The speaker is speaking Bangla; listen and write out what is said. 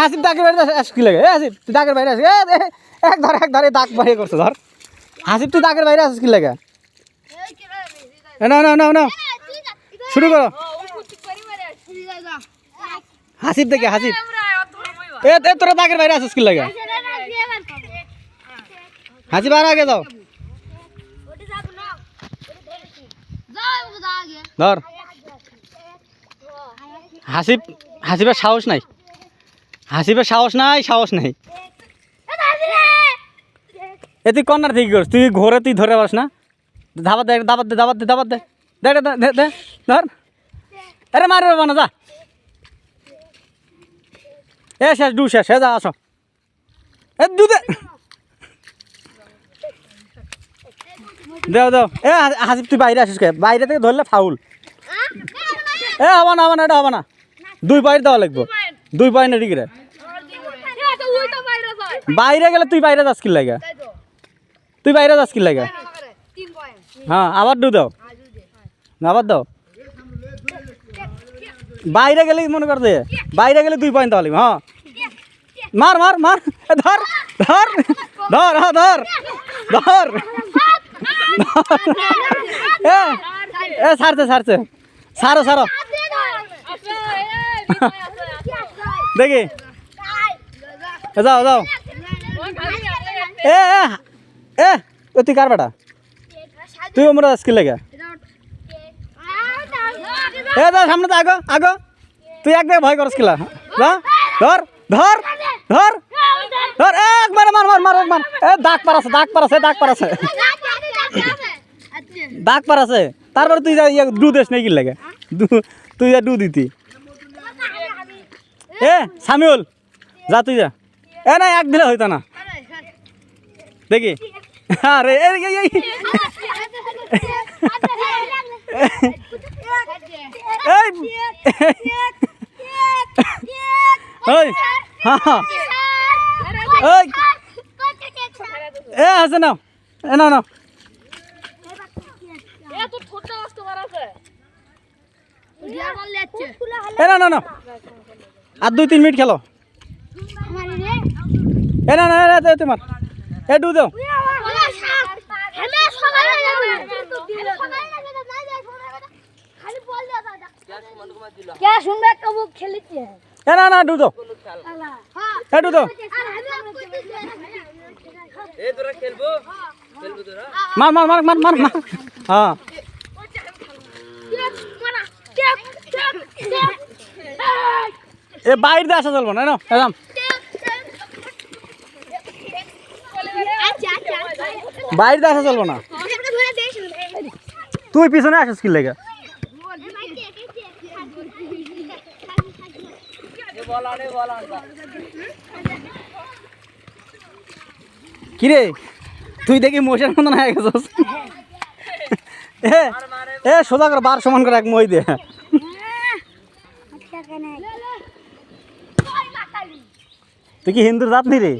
হাসিব দাগের বাইরে কি লাগে? এ হাসিব তুই দাগের বাইরে আসিস এক ধর, এক ধরে দাগ বাইরে করছে, ধর। হাসিব তুই দাগের বাইরে আসিস কি লাগে? না না না না শুরু করো। হাসিব দেখে হাসিব এ এ, তোরা দাগের বাইরে আসিস কি লাগে? হাসিব আর আগে যাও। ধর। হাসিব হাসিবের সাহস নাই। হাসিবের সাহস নাই সাহস নাই। এ তুই কর্নার থেকে করিস তুই ঘরে তুই ধরে পাস না। ধাবাত দে দাবাত দে দাবাত দে দাবাত দে। দে দে, দে, ধর। আরে মারে বাবা না যা। এ শেষ দু শেষ এ যা আসো। এ দু দে। দেও দেও। এ হা- হাসিব তুই বাইরে আসিস কে? বাইরে থেকে ধরলে ফাউল এ হবা না হবা না এটা হবা না। দুই পয়েন্ট দেওয়া লাগবো। দুই পয়েন্ট এদিকে রে বাইরে গেলে তুই বাইরে যাস কি লাগে তুই বাইরে যাস কি লাগে হ্যাঁ আবার দু দাও আবার দাও বাইরে গেলে মনে কর দে বাইরে গেলে দুই পয়েন্ট লাগবে হ্যাঁ মার মার মার ধর ধর ধর হ্যাঁ ধর ধর এ এ সারছে সারছে সারো সারো দেখি যাও যাও এ এ এ ও তুই কার বেটা তুই আমরা স্কিল লাগে এ ধর সামনে তো আগো আগো তুই এক ভয় করস কিলা যা ধর ধর ধর ধর একবার মার মার মার মার এ দাগ পারাছে দাগ পারাছে দাগ পারাছে দাগ পারাছে তারপরে তুই যা ইয়ে দু দেশ নেই কি লাগে দু তুই যা দু দিতি এ সামিউল যা তুই যা এ না এক দিলে হইতো না দেখি। আরে এ, আছে, নাও। এ, নাও নাও। এ না না না আর দুই, তিন মিনিট খেলো। এ না না তোমার। এটু দাও। না না আসা চলবো না বাইরে আসা চলবো না। তুই পিছনে আসিস কি লেগে? কিরে, তুই দেখি মোষের মতন হয়ে গেছিস। এ সোজা করে বার সমান করে এক মই দে। তুই কি হিন্দুর জাত নি রে?